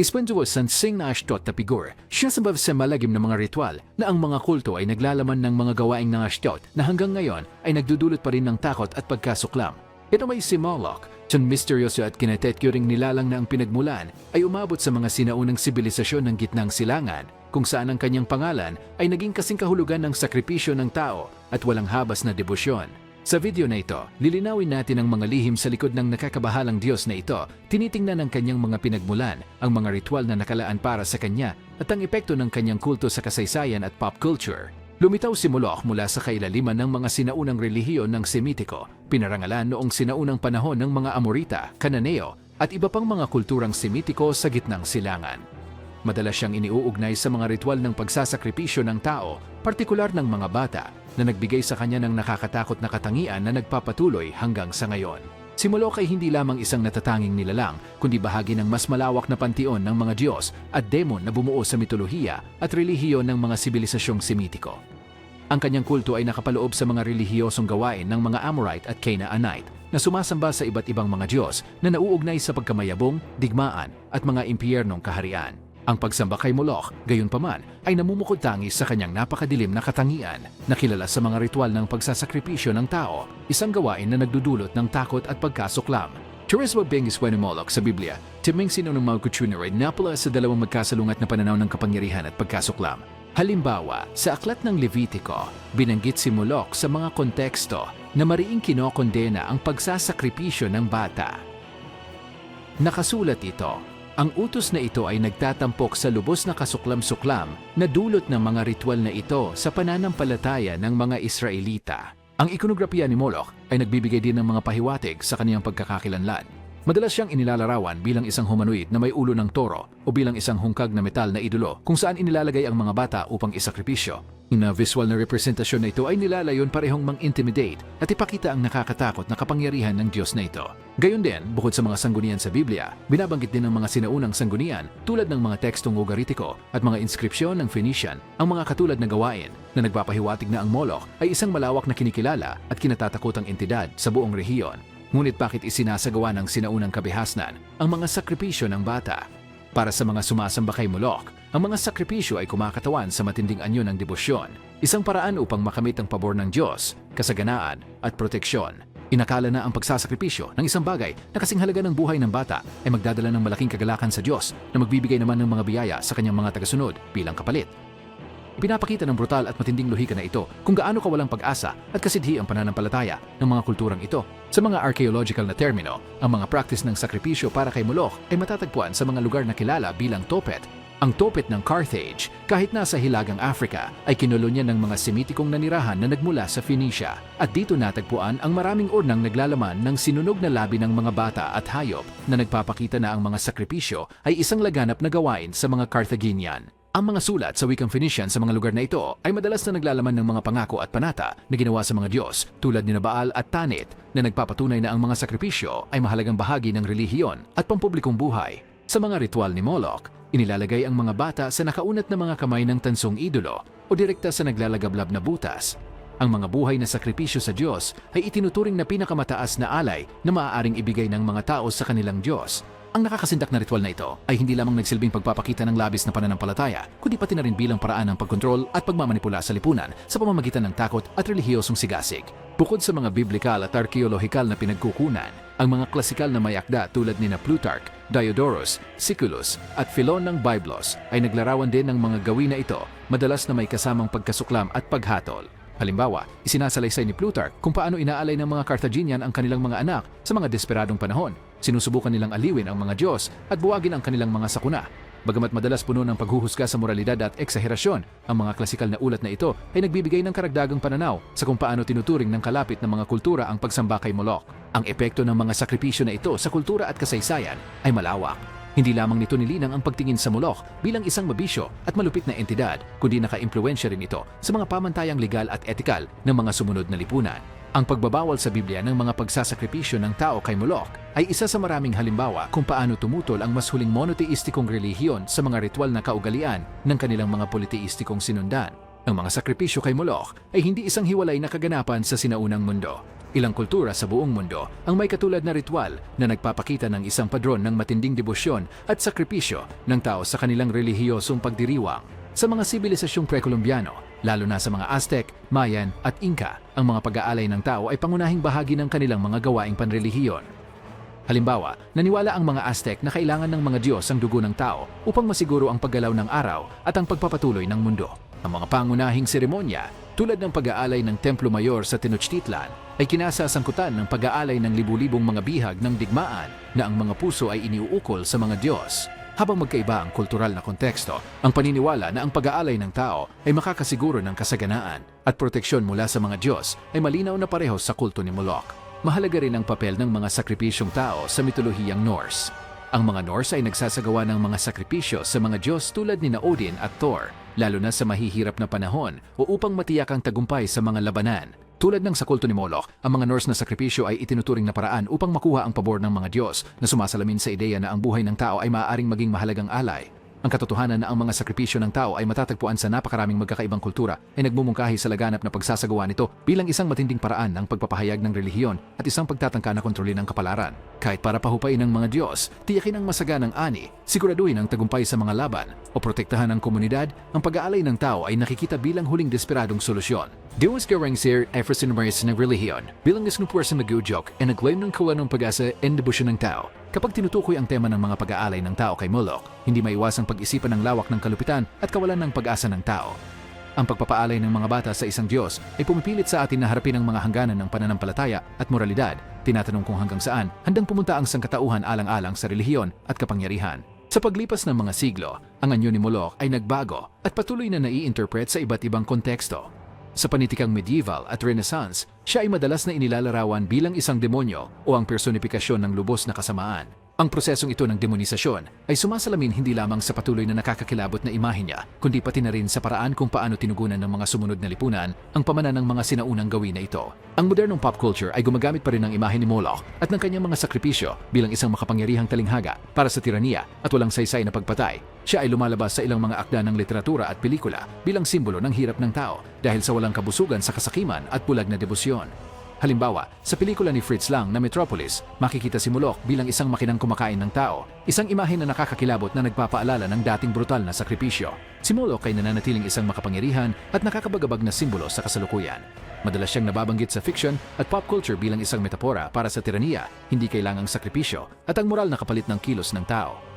Ispanduwa san sing na pigur, siya sabab sa malagim na mga ritual na ang mga kulto ay naglalaman ng mga gawaing ng ashtot na hanggang ngayon ay nagdudulot pa rin ng takot at pagkasuklam. Ito may si Moloch, siyang misteryoso at kinetetyo ring nilalang na ang pinagmulan ay umabot sa mga sinaunang sibilisasyon ng gitnang silangan kung saan ang kanyang pangalan ay naging kasing kahulugan ng sakripisyo ng tao at walang habas na debosyon. Sa video na ito, lilinawin natin ang mga lihim sa likod ng nakakabahalang Diyos na ito. Tinitingnan ng kanyang mga pinagmulan, ang mga ritual na nakalaan para sa kanya, at ang epekto ng kanyang kulto sa kasaysayan at pop culture. Lumitaw si Moloch mula sa kailaliman ng mga sinaunang relihiyon ng Semitiko, pinarangalan noong sinaunang panahon ng mga Amorita, Kananeo, at iba pang mga kulturang Semitiko sa gitnang silangan. Madalas siyang iniuugnay sa mga ritual ng pagsasakripisyo ng tao, partikular ng mga bata, na nagbigay sa kanya ng nakakatakot na katangian na nagpapatuloy hanggang sa ngayon. Si Moloch ay hindi lamang isang natatanging nilalang, kundi bahagi ng mas malawak na panteon ng mga Diyos at demon na bumuo sa mitolohiya at relihiyon ng mga sibilisasyong Semitiko. Ang kanyang kulto ay nakapaloob sa mga relihiyosong gawain ng mga Amorite at Canaanite na sumasamba sa iba't ibang mga Diyos na nauugnay sa pagkamayabong, digmaan at mga impyernong kaharian. Ang pagsamba kay Moloch, gayon paman, ay namumukod tangis sa kanyang napakadilim na katangian na kilala sa mga ritual ng pagsasakripisyo ng tao, isang gawain na nagdudulot ng takot at pagkasuklam. Charisma Bengis Moloch sa Biblia, timing sino ng mga kutuner ay napula sa dalawang magkasalungat na pananaw ng kapangyarihan at pagkasuklam. Halimbawa, sa aklat ng Levitico, binanggit si Moloch sa mga konteksto na mariing kinokondena ang pagsasakripisyo ng bata. Nakasulat ito, ang utos na ito ay nagtatampok sa lubos na kasuklam-suklam na dulot ng mga ritual na ito sa pananampalataya ng mga Israelita. Ang ikonografiya ni Moloch ay nagbibigay din ng mga pahiwatig sa kaniyang pagkakakilanlan. Madalas siyang inilalarawan bilang isang humanoid na may ulo ng toro o bilang isang hungkag na metal na idolo kung saan inilalagay ang mga bata upang isakripisyo. Na visual na representasyon na ito ay nilalayon parehong mang-intimidate at ipakita ang nakakatakot na kapangyarihan ng Diyos na ito. Gayon din, bukod sa mga sanggunian sa Biblia, binabanggit din ng mga sinaunang sanggunian tulad ng mga tekstong Ugaritiko at mga inskripsyon ng Phoenician ang mga katulad na gawain na nagpapahiwatig na ang Moloch ay isang malawak na kinikilala at kinatatakutang entidad sa buong rehiyon. Ngunit bakit isinasagawa ng sinaunang kabihasnan ang mga sakripisyo ng bata? Para sa mga sumasamba kay Moloch, ang mga sakripisyo ay kumakatawan sa matinding anyo ng debosyon, isang paraan upang makamit ang pabor ng Diyos, kasaganaan at proteksyon. Inakala na ang pagsasakripisyo ng isang bagay na kasing halaga ng buhay ng bata ay magdadala ng malaking kagalakan sa Diyos na magbibigay naman ng mga biyaya sa kanyang mga tagasunod bilang kapalit. Pinapakita ng brutal at matinding lohika na ito kung gaano kawalang pag-asa at kasidhi ang pananampalataya ng mga kulturang ito. Sa mga archaeological na termino, ang mga practice ng sakripisyo para kay Moloch ay matatagpuan sa mga lugar na kilala bilang Topet. Ang Topet ng Carthage, kahit nasa Hilagang Africa, ay kinolonya ng mga Semitikong nanirahan na nagmula sa Phoenicia. At dito natagpuan ang maraming urnang naglalaman ng sinunog na labi ng mga bata at hayop na nagpapakita na ang mga sakripisyo ay isang laganap na gawain sa mga Carthaginian. Ang mga sulat sa wikang Phoenician sa mga lugar na ito ay madalas na naglalaman ng mga pangako at panata na ginawa sa mga Diyos tulad ni Baal at Tanit na nagpapatunay na ang mga sakripisyo ay mahalagang bahagi ng relihiyon at pampublikong buhay. Sa mga ritual ni Moloch, inilalagay ang mga bata sa nakaunat na mga kamay ng tansong idolo o direkta sa naglalagablab na butas. Ang mga buhay na sakripisyo sa Diyos ay itinuturing na pinakamataas na alay na maaaring ibigay ng mga tao sa kanilang Diyos ang nakakasindak na ritual na ito ay hindi lamang nagsilbing pagpapakita ng labis na pananampalataya, kundi pati na rin bilang paraan ng pagkontrol at pagmamanipula sa lipunan sa pamamagitan ng takot at relihiyosong sigasig. Bukod sa mga biblikal at arkeolohikal na pinagkukunan, ang mga klasikal na mayakda tulad ni na Plutarch, Diodorus, Siculus at Philon ng Biblos ay naglarawan din ng mga gawin na ito, madalas na may kasamang pagkasuklam at paghatol. Halimbawa, isinasalaysay ni Plutarch kung paano inaalay ng mga Carthaginian ang kanilang mga anak sa mga desperadong panahon. Sinusubukan nilang aliwin ang mga Diyos at buwagin ang kanilang mga sakuna. Bagamat madalas puno ng paghuhusga sa moralidad at eksaherasyon, ang mga klasikal na ulat na ito ay nagbibigay ng karagdagang pananaw sa kung paano tinuturing ng kalapit ng mga kultura ang pagsamba kay Moloch. Ang epekto ng mga sakripisyo na ito sa kultura at kasaysayan ay malawak. Hindi lamang nito nilinang ang pagtingin sa Moloch bilang isang mabisyo at malupit na entidad, kundi naka-impluensya rin ito sa mga pamantayang legal at etikal ng mga sumunod na lipunan. Ang pagbabawal sa Biblia ng mga pagsasakripisyo ng tao kay Moloch ay isa sa maraming halimbawa kung paano tumutol ang mas huling monoteistikong relihiyon sa mga ritual na kaugalian ng kanilang mga politeistikong sinundan. Ang mga sakripisyo kay Moloch ay hindi isang hiwalay na kaganapan sa sinaunang mundo. Ilang kultura sa buong mundo ang may katulad na ritual na nagpapakita ng isang padron ng matinding debosyon at sakripisyo ng tao sa kanilang relihiyosong pagdiriwang. Sa mga sibilisasyong pre-Columbiano, lalo na sa mga Aztec, Mayan at Inca, ang mga pag-aalay ng tao ay pangunahing bahagi ng kanilang mga gawaing panrelihiyon. Halimbawa, naniwala ang mga Aztec na kailangan ng mga Diyos ang dugo ng tao upang masiguro ang paggalaw ng araw at ang pagpapatuloy ng mundo. Ang mga pangunahing seremonya, tulad ng pag-aalay ng Templo Mayor sa Tenochtitlan, ay kinasasangkutan ng pag-aalay ng libu-libong mga bihag ng digmaan na ang mga puso ay iniuukol sa mga Diyos. Habang magkaiba ang kultural na konteksto, ang paniniwala na ang pag-aalay ng tao ay makakasiguro ng kasaganaan at proteksyon mula sa mga Diyos ay malinaw na pareho sa kulto ni Moloch. Mahalaga rin ang papel ng mga sakripisyong tao sa mitolohiyang Norse. Ang mga Norse ay nagsasagawa ng mga sakripisyo sa mga Diyos tulad ni na Odin at Thor, lalo na sa mahihirap na panahon o upang matiyak ang tagumpay sa mga labanan. Tulad ng sa kulto ni Moloch, ang mga Norse na sakripisyo ay itinuturing na paraan upang makuha ang pabor ng mga Diyos na sumasalamin sa ideya na ang buhay ng tao ay maaaring maging mahalagang alay. Ang katotohanan na ang mga sakripisyo ng tao ay matatagpuan sa napakaraming magkakaibang kultura ay nagmumungkahi sa laganap na pagsasagawa nito bilang isang matinding paraan ng pagpapahayag ng relihiyon at isang pagtatangka na kontrolin ng kapalaran. Kahit para pahupain ng mga Diyos, tiyakin ang masaganang ani, siguraduhin ang tagumpay sa mga laban, o protektahan ang komunidad, ang pag-aalay ng tao ay nakikita bilang huling desperadong solusyon. Diwas garang sir Efferson Maris ng relihiyon bilang isang puwersa na joke ay naglaim ng kawan ng pag-asa and debosyon ng tao. Kapag tinutukoy ang tema ng mga pag-aalay ng tao kay Moloch, hindi maiwasang pag-isipan ng lawak ng kalupitan at kawalan ng pag-asa ng tao. Ang pagpapaalay ng mga bata sa isang Diyos ay pumipilit sa atin na harapin ang mga hangganan ng pananampalataya at moralidad, tinatanong kung hanggang saan handang pumunta ang sangkatauhan alang-alang sa relihiyon at kapangyarihan. Sa paglipas ng mga siglo, ang anyo ni Moloch ay nagbago at patuloy na nai-interpret sa iba't ibang konteksto. Sa panitikang medieval at renaissance, siya ay madalas na inilalarawan bilang isang demonyo o ang personifikasyon ng lubos na kasamaan. Ang prosesong ito ng demonisasyon ay sumasalamin hindi lamang sa patuloy na nakakakilabot na imahe niya, kundi pati na rin sa paraan kung paano tinugunan ng mga sumunod na lipunan ang pamanan ng mga sinaunang gawin na ito. Ang modernong pop culture ay gumagamit pa rin ng imahe ni Moloch at ng kanyang mga sakripisyo bilang isang makapangyarihang talinghaga para sa tiraniya at walang saysay na pagpatay. Siya ay lumalabas sa ilang mga akda ng literatura at pelikula bilang simbolo ng hirap ng tao dahil sa walang kabusugan sa kasakiman at bulag na debosyon. Halimbawa, sa pelikula ni Fritz Lang na Metropolis, makikita si Moloch bilang isang makinang kumakain ng tao, isang imahe na nakakakilabot na nagpapaalala ng dating brutal na sakripisyo. Si Moloch ay nananatiling isang makapangyarihan at nakakabagabag na simbolo sa kasalukuyan. Madalas siyang nababanggit sa fiction at pop culture bilang isang metapora para sa tiraniya, hindi kailangang sakripisyo at ang moral na kapalit ng kilos ng tao.